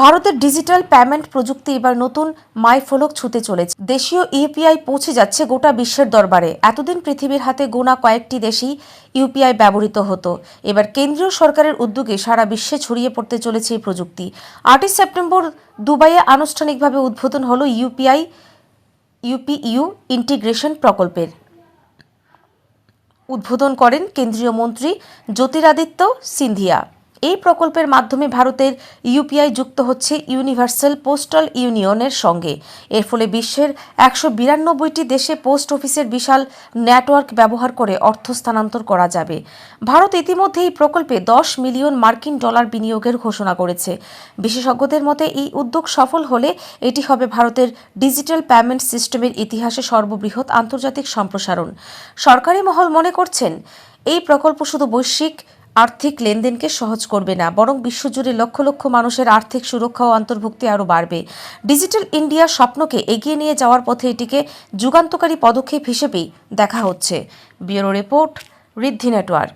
ভারতের digital payment প্রযুক্তি এবার নতুন মাইফলক ছুতে চলেছে। দেশীয় ইউপিআই পৌঁছে যাচ্ছে গোটা বিশ্বের দরবারে। এতদিন পৃথিবীর হাতে গোনা কয়েকটি দেশেই ইউপিআই ব্যবহৃত হতো। এবার কেন্দ্রীয় সরকারের উদ্যোগে সারা বিশ্বে ছড়িয়ে পড়তে চলেছে এই প্রযুক্তি। আটই সেপ্টেম্বর দুবাইয়ে আনুষ্ঠানিকভাবে উদ্বোধন হলো ইউপিআই ইউপিইউ ইন্টিগ্রেশন প্রকল্পের। উদ্বোধন করেন কেন্দ্রীয় মন্ত্রী জ্যোতিরাদিত্য সিন্ধিয়া। এই প্রকল্পের মাধ্যমে ভারতের ইউপিআই যুক্ত হচ্ছে ইউনিভার্সাল পোস্টাল ইউনিয়নের সঙ্গে। এর ফলে বিশ্বের একশো বিরানব্বইটি দেশে পোস্ট অফিসের বিশাল নেটওয়ার্ক ব্যবহার করে অর্থ স্থানান্তর করা যাবে। ভারত ইতিমধ্যে এই প্রকল্পে দশ মিলিয়ন মার্কিন ডলার বিনিয়োগের ঘোষণা করেছে। বিশেষজ্ঞদের মতে, এই উদ্যোগ সফল হলে এটি হবে ভারতের ডিজিটাল পেমেন্ট সিস্টেমের ইতিহাসে সর্ববৃহৎ আন্তর্জাতিক সম্প্রসারণ। সরকারি মহল মনে করছেন, এই প্রকল্প শুধু বৈশ্বিক আর্থিক লেনদেনকে সহজ করবে না, বরং বিশ্বজুড়ে লক্ষ লক্ষ মানুষের আর্থিক সুরক্ষা ও অন্তর্ভুক্তি আরও বাড়বে। ডিজিটাল ইন্ডিয়া স্বপ্নকে এগিয়ে নিয়ে যাওয়ার পথে এটিকে যুগান্তকারী পদক্ষেপ হিসেবেই দেখা হচ্ছে। Bureau report Riddhi network.